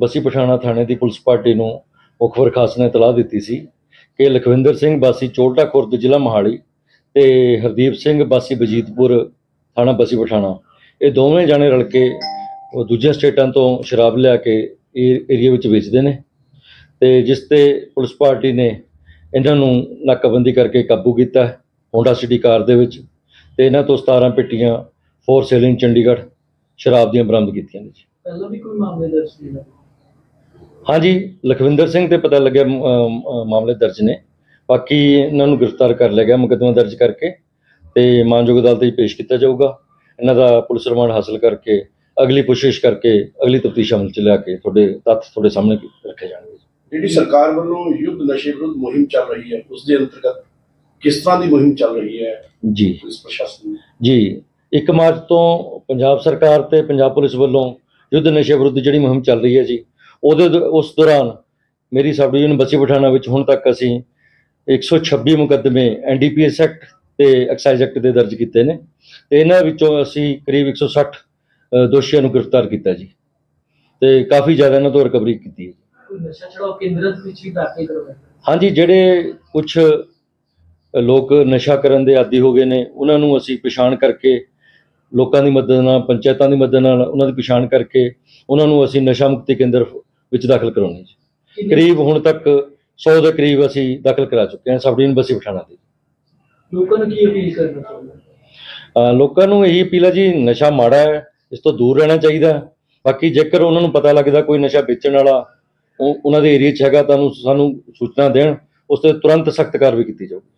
ਬਸੀ ਪਠਾਣਾ ਥਾਣੇ ਦੀ police party ਨੂੰ ਮੁਖਬਰ ਖਾਸ ਨੇ ਇਤਲਾਹ ਦਿੱਤੀ ਸੀ ਕਿ ਲਖਵਿੰਦਰ ਸਿੰਘ ਬਾਸੀ ਚੋਲਟਾ ਖੁਰਦ ਜ਼ਿਲ੍ਹਾ ਮੋਹਾਲੀ ਤੇ ਹਰਦੀਪ ਸਿੰਘ ਬਾਸੀ ਬਜੀਤਪੁਰ ਥਾਣਾ ਬਸੀ ਪਠਾਣਾ, ਇਹ ਦੋਵੇਂ ਜਾਣੇ ਰਲ ਕੇ ਉਹ ਦੂਜੀਆਂ ਸਟੇਟਾਂ ਤੋਂ ਸ਼ਰਾਬ ਲਿਆ ਕੇ ਇਹ ਏਰੀਆ ਵਿੱਚ ਵੇਚਦੇ ਨੇ ਤੇ ਜਿਸ ਤੇ ਪੁਲਿਸ ਪਾਰਟੀ ਨੇ ਇਹਨਾਂ ਨੂੰ ਨਾਕਾਬੰਦੀ ਕਰਕੇ ਕਾਬੂ ਕੀਤਾ ਹੋਂਡਾ ਸਿਟੀ ਕਾਰ ਦੇ ਵਿੱਚ ਤੇ ਇਹਨਾਂ ਤੋਂ 17 ਪੇਟੀਆਂ ਫੋਰ ਸੇਲਿੰਗ ਚੰਡੀਗੜ੍ਹ ਸ਼ਰਾਬ ਦੀਆਂ ਬਰਾਮਦ ਕੀਤੀਆਂ ਨੇ ਜੀ। ਪਹਿਲਾਂ ਵੀ ਕੋਈ ਮਾਮਲੇ ਦਰਜ ਸੀ ਹਾਂਜੀ ਲਖਵਿੰਦਰ ਸਿੰਘ ਤੇ ਪਤਾ ਲੱਗਿਆ ਮ- ਅਮ, ਅਮ, ਮਾਮਲੇ ਦਰਜ ਨੇ। ਬਾਕੀ ਇਹਨਾਂ ਨੂੰ ਗ੍ਰਿਫਤਾਰ ਕਰ ਲਿਆ ਗਿਆ ਮੁਕੱਦਮਾ ਦਰਜ ਕਰਕੇ ਤੇ ਮਾਨਯੋਗ ਅਦਾਲਤ ਵਿੱਚ ਪੇਸ਼ ਕੀਤਾ ਜਾਊਗਾ। ਇਹਨਾਂ ਦਾ ਪੁਲਿਸ ਰਿਮਾਂਡ ਹਾਸਲ ਕਰਕੇ ਅਗਲੀ ਪੁੱਛਗਿੱਛ ਕਰਕੇ ਅਗਲੀ ਤਫਤੀਸ਼ ਅਮਲ ਚ ਲਿਆ ਕੇ ਤੁਹਾਡੇ ਤੱਥ ਤੁਹਾਡੇ ਸਾਹਮਣੇ ਰੱਖੇ ਜਾਣਗੇ। ਜਿਹੜੀ ਸਰਕਾਰ ਵੱਲੋਂ ਯੁੱਧ ਨਸ਼ੇ ਵਿਰੁੱਧ ਮੁਹਿੰਮ ਚੱਲ ਰਹੀ ਹੈ ਉਸ ਦੇ ਅੰਤਰਗਤ ਕਿਸ ਤਰ੍ਹਾਂ ਦੀ ਮੁਹਿੰਮ ਚੱਲ ਰਹੀ ਹੈ? ਜੀ। ਪੁਲਿਸ ਪ੍ਰਸ਼ਾਸਨ ਦੀ। ਜੀ 1 ਮਾਰਚ ਤੋਂ ਪੰਜਾਬ ਸਰਕਾਰ ਤੇ ਪੰਜਾਬ ਪੁਲਿਸ ਵੱਲੋਂ ਯੁੱਧ ਨਸ਼ੇ ਵਿਰੁੱਧ ਜਿਹੜੀ ਮੁਹਿੰਮ ਚੱਲ ਰਹੀ ਹੈ ਜੀ ਉਹਦੇ ਦ- ਉਸ ਦੌਰਾਨ ਮੇਰੀ ਸਬ ਡਿਵੀਜ਼ਨ ਬੱਸੀ ਪਠਾਣਾ ਵਿੱਚ ਹੁਣ ਤੱਕ ਅਸੀਂ 126 ਮੁਕੱਦਮੇ ਐਨਡੀਪੀਐਸ ਐਕਟ ਤੇ ਐਕਸਾਈਜ਼ ਐਕਟ ਦੇ ਦਰਜ ਕੀਤੇ ਨੇ ਤੇ ਇਹਨਾਂ ਵਿੱਚੋਂ ਅਸੀਂ ਕਰੀਬ 160 ਅ, ਦੋਸ਼ੀਆਂ ਨੂੰ ਗ੍ਰਿਫਤਾਰ ਕੀਤਾ ਜੀ ਤੇ ਕਾਫੀ ਜ਼ਿਆਦਾ ਇਹਨਾਂ ਤੋਂ ਰਿਕਵਰੀ ਕੀਤੀ ਹੈ ਕੋਈ ਨਸ਼ਾ ਛਡਾਓ ਕੇਂਦਰ ਵਿੱਚ ਵੀ ਦਾਖਲ ਕਰਵਾਇਆ? ਹਾਂਜੀ ਜਿਹੜੇ ਕੁਝ ਲੋਕ ਨਸ਼ਾ ਕਰਨ ਦੇ ਆਦੀ ਹੋ ਗਏ ਨੇ ਉਹਨਾਂ ਨੂੰ ਅਸੀਂ ਪਛਾਣ ਕਰਕੇ ਲੋਕਾਂ ਦੀ ਮਦਦ ਨਾਲ ਪੰਚਾਇਤਾਂ ਦੀ ਮਦਦ ਨਾਲ ਉਹਨਾਂ ਦੀ ਪਛਾਣ ਕਰਕੇ ਉਹਨਾਂ ਨੂੰ ਅਸੀਂ ਨਸ਼ਾ ਮੁਕਤੀ ਕੇਂਦਰ ਵਿੱਚ ਦਾਖਲ ਕਰਾਉਣੇ ਜੀ। ਕਰੀਬ ਹੁਣ ਤੱਕ 100 ਦੇ ਕਰੀਬ ਅਸੀਂ ਦਾਖਲ ਕਰਾ ਚੁੱਕੇ ਹਾਂ ਸਬ ਡਿਵੀਜ਼ਨ ਬਸੀ ਪਠਾਣਾ ਦੇ ਲੋਕਾਂ ਨੂੰ ਕੀ ਅਪੀਲ ਕਰਨਾ ਚਾਹੁੰਦੇ ਅਹ ਲੋਕਾਂ ਨੂੰ ਇਹੀ ਅਪੀਲ ਹੈ ਜੀ ਨਸ਼ਾ ਮਾੜਾ ਹੈ ਇਸ ਤੋਂ ਦੂਰ ਰਹਿਣਾ ਚਾਹੀਦਾ। ਬਾਕੀ ਜੇਕਰ ਉਹਨਾਂ ਨੂੰ ਪਤਾ ਲੱਗਦਾ ਕੋਈ ਨਸ਼ਾ ਵੇਚਣ ਵਾਲਾ ਉਹ ਉਹਨਾਂ ਦੇ ਏਰੀਆ 'ਚ ਹੈਗਾ ਤਾਂ ਉਹਨੂੰ ਸਾਨੂੰ ਸੂਚਨਾ ਦੇਣ ਉਸ ਤੇ ਤੁਰੰਤ ਸਖਤ ਕਾਰਵਾਈ ਕੀਤੀ ਜਾਊਗੀ।